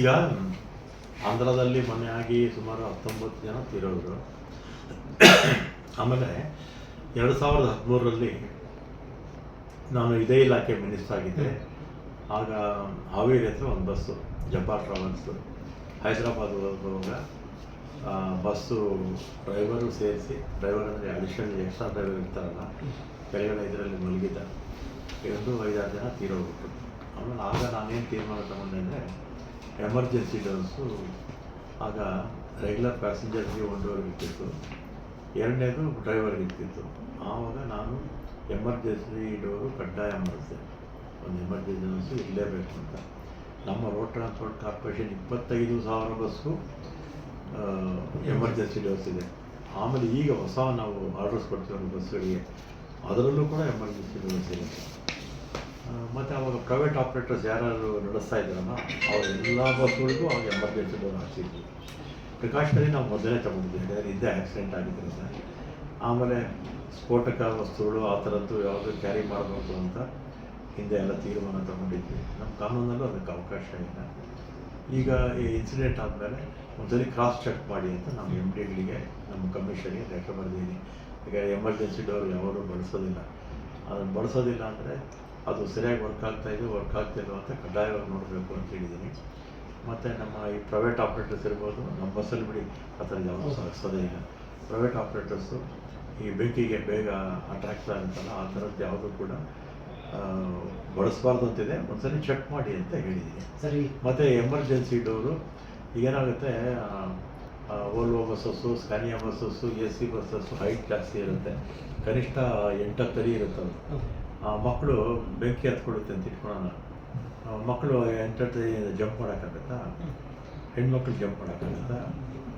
ಈಗ? ಆಂಧ್ರದಲ್ಲಿ ಮೊನ್ನೆ ಆಗಿ ಸುಮಾರು ಹತ್ತೊಂಬತ್ತು ಜನ ತೀರೋದ್ರು. ಆಮೇಲೆ ಎರಡು ಸಾವಿರದ ಹದಿಮೂರರಲ್ಲಿ ನಾನು ಇದೇ ಇಲಾಖೆ ಮಿನಿಸ್ಟರ್ ಆಗಿದ್ದೆ. ಆಗ ಹಾವೇರಿ ಹತ್ರ ಒಂದು ಬಸ್ಸು ಜಬ್ಬಾರ್ ಟ್ರಾವೆಲ್ಸು ಹೈದರಾಬಾದ್ ಹೋಗುವಾಗ ಬಸ್ಸು ಡ್ರೈವರು ಸೇರಿಸಿ, ಡ್ರೈವರ್ ಅಂದರೆ ಅಡಿಷನಲ್ ಎಕ್ಸ್ಟ್ರಾ ಡ್ರೈವರ್ ಇರ್ತಾರಲ್ಲ, ಕೆಳಗಡೆ ಇದರಲ್ಲಿ ಮಲಗಿದ್ದ. ಒಂದು ಐದಾರು ಜನ ತೀರೋಗ್ಬಿಟ್ಟು ಆಮೇಲೆ ಆಗ ನಾನೇನು ತೀರ್ಮಾನ ತಗೊಂಡೆ ಅಂದರೆ ಎಮರ್ಜೆನ್ಸಿ ಡೋಸು ಆಗ ರೆಗ್ಯುಲರ್ ಪ್ಯಾಸೆಂಜರ್ಸ್ಗೆ ಒಂದೂವರೆಗೆ ಇರ್ತಿತ್ತು. ಎರಡನೇದು ಡ್ರೈವರ್ಗೆ ಇರ್ತಿತ್ತು. ಆವಾಗ ನಾನು ಎಮರ್ಜೆನ್ಸಿ ಡೋರು ಕಡ್ಡಾಯ ಮಾಡಿದೆ. ಒಂದು ಎಮರ್ಜೆನ್ಸಿ ಡೋಸು ಇರಲೇಬೇಕು ಅಂತ. ನಮ್ಮ ರೋಡ್ ಟ್ರಾನ್ಸ್ಪೋರ್ಟ್ ಕಾರ್ಪೊರೇಷನ್ ಇಪ್ಪತ್ತೈದು ಸಾವಿರ ಬಸ್ಸು ಎಮರ್ಜೆನ್ಸಿ ಡೋಸ್ ಇದೆ. ಆಮೇಲೆ ಈಗ ಹೊಸ ನಾವು ಆರ್ಡರ್ಸ್ ಕೊಡ್ತೀವಿ ಬಸ್ಗಳಿಗೆ. ಅದರಲ್ಲೂ ಕೂಡ ಎಮರ್ಜೆನ್ಸಿ ಡೋಸ್ ಇದೆ. ಪ್ರೈವೇಟ್ ಆಪ್ರೇಟರ್ಸ್ ಯಾರು ನಡೆಸ್ತಾ ಇದ್ದಾರಲ್ಲ, ಅವ್ರ ಎಲ್ಲ ಬಸ್ಗಳಿಗೂ ಅವ್ರಿಗೆ ಎಮರ್ಜೆನ್ಸಿ ಡೋರ್ ಹಾಕ್ಸಿದ್ವಿ ಪ್ರಿಕಾಷನರಿ ನಾವು ಮೊದಲೇ ತಗೊಂಡಿದ್ವಿ ಯಾಕಂದರೆ ಇದ್ದೇ ಆಕ್ಸಿಡೆಂಟ್ ಆಗಿದ್ದರಿಂದ. ಆಮೇಲೆ ಸ್ಫೋಟಕ ವಸ್ತುಗಳು ಆ ಥರದ್ದು ಯಾವುದು ಕ್ಯಾರಿ ಮಾಡಬೇಕು ಅಂತ ಹಿಂದೆ ಎಲ್ಲ ತೀರ್ಮಾನ ತಗೊಂಡಿದ್ವಿ. ನಮ್ಮ ಕಾನೂನಲ್ಲೂ ಅದಕ್ಕೆ ಅವಕಾಶ ಇಲ್ಲ. ಈಗ ಈ ಇನ್ಸಿಡೆಂಟ್ ಆದಮೇಲೆ ಒಂದ್ಸರಿ ಕ್ರಾಸ್ ಚೆಕ್ ಮಾಡಿ ಅಂತ ನಮ್ಮ ಎಂ ಡಿಗಳಿಗೆ ನಮ್ಮ ಕಮಿಷನ್ಗೆ ಲೆಕ್ಕ ಬರೆದಿದ್ದೀನಿ. ಈಗ ಎಮರ್ಜೆನ್ಸಿ ಡೋರ್ ಯಾವಾಗಲೂ ಬಳಸೋದಿಲ್ಲ. ಅದನ್ನು ಬಳಸೋದಿಲ್ಲ ಅಂದರೆ ಅದು ಸರಿಯಾಗಿ ವರ್ಕ್ ಆಗ್ತಾ ಇದೆ ವರ್ಕ್ ಆಗ್ತಿಲ್ಲ ಅಂತ ಕಡ್ಡಾಯವಾಗಿ ನೋಡಬೇಕು ಅಂತ ಹೇಳಿದ್ದೀನಿ. ಮತ್ತು ನಮ್ಮ ಈ ಪ್ರೈವೇಟ್ ಆಪ್ರೇಟರ್ಸ್ ಇರ್ಬೋದು ನಮ್ಮ ಬಸ್ಸಲ್ಲಿ ಬಿಡಿ ಆ ಥರ ಯಾವುದು ಸಾಗಿಸೋದೇ ಇಲ್ಲ. ಪ್ರೈವೇಟ್ ಆಪ್ರೇಟರ್ಸು ಈ ಬೆಂಕಿಗೆ ಬೇಗ ಅಟ್ರಾಕ್ಟ್ ಆಗುತ್ತಲ್ಲ ಆ ಥರದ್ದು ಯಾವುದು ಕೂಡ ಬಳಸಬಾರ್ದು ಅಂತಿದೆ. ಒಂದ್ಸರಿ ಚೆಕ್ ಮಾಡಿ ಅಂತ ಹೇಳಿದ್ದೀನಿ. ಸರಿ. ಮತ್ತು emergency door ಈಗೇನಾಗುತ್ತೆ Volvo buses Scania buses A C buses height ಜಾಸ್ತಿ ಇರುತ್ತೆ. ಕನಿಷ್ಠ ಎಂಟತ್ತು ಅಡಿ ಇರುತ್ತೆ ಅದು. ಮಕ್ಕಳು ಬೆಂಕಿ ಹತ್ಕೊಳ್ಳುತ್ತೆ ಅಂತ ಇಟ್ಕೊಳ್ಳೋಣ. ಮಕ್ಕಳು ಎಂಟರ್ಟೈನ್ ಜಂಪ್ ಮಾಡೋಕ್ಕಾಗತ್ತಾ? ಹೆಣ್ಮಕ್ಳು ಜಂಪ್ ಮಾಡೋಕ್ಕಾಗತ್ತಾ?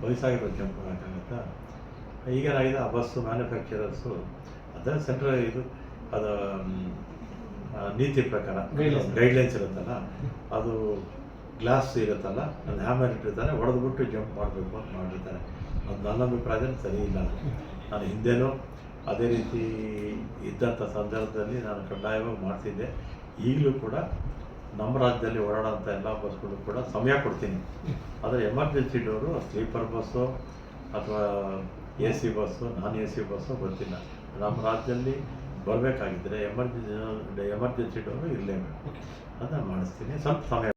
ವಯಸ್ಸಾಗಿರೋ ಜಂಪ್ ಮಾಡೋಕ್ಕಾಗತ್ತಾ? ಈಗೇನಾಗಿದೆ? ಆ ಬಸ್ಸು ಮ್ಯಾನುಫ್ಯಾಕ್ಚರರ್ಸು ಅದರ ಸೆಂಟ್ರಲ್ ಇದು ಅದು ನೀತಿ ಪ್ರಕಾರ. ಗೈಡ್ಲೈನ್ಸ್ ಇರುತ್ತಲ್ಲ ಅದು ಗ್ಲಾಸ್ ಇರುತ್ತಲ್ಲ ಅದು ಹ್ಯಾಮರ್ ಇಟ್ಟಿರ್ತಾರೆ ಹೊಡೆದ್ಬಿಟ್ಟು ಜಂಪ್ ಮಾಡಬೇಕು ಅಂತ ಮಾಡಿರ್ತಾರೆ. ಅದು ನನ್ನ ಅಭಿಪ್ರಾಯದಲ್ಲಿ ಸರಿ ಇಲ್ಲ. ನಾನು ಹಿಂದೆನೂ ಅದೇ ರೀತಿ ಇದ್ದಂಥ ಸಂದರ್ಭದಲ್ಲಿ ನಾನು ಕಡ್ಡಾಯವಾಗಿ ಮಾಡ್ತಿದ್ದೆ. ಈಗಲೂ ಕೂಡ ನಮ್ಮ ರಾಜ್ಯದಲ್ಲಿ ಓಡಾಡೋಂಥ ಎಲ್ಲ ಬಸ್ಗಳು ಕೂಡ ಸಮಯ ಕೊಡ್ತೀನಿ. ಆದರೆ ಎಮರ್ಜೆನ್ಸಿ ಡೋರು ಸ್ಲೀಪರ್ ಬಸ್ಸು ಅಥವಾ A C bus non A C bus ಗೊತ್ತಿಲ್ಲ. ನಮ್ಮ ರಾಜ್ಯದಲ್ಲಿ ಬರಬೇಕಾಗಿದ್ದರೆ ಎಮರ್ಜೆನ್ಸಿ ಎಮರ್ಜೆನ್ಸಿ ಡೋರು ಇರಲೇಬೇಕು ಅದನ್ನು ಮಾಡಿಸ್ತೀನಿ. ಸ್ವಲ್ಪ ಸಮಯ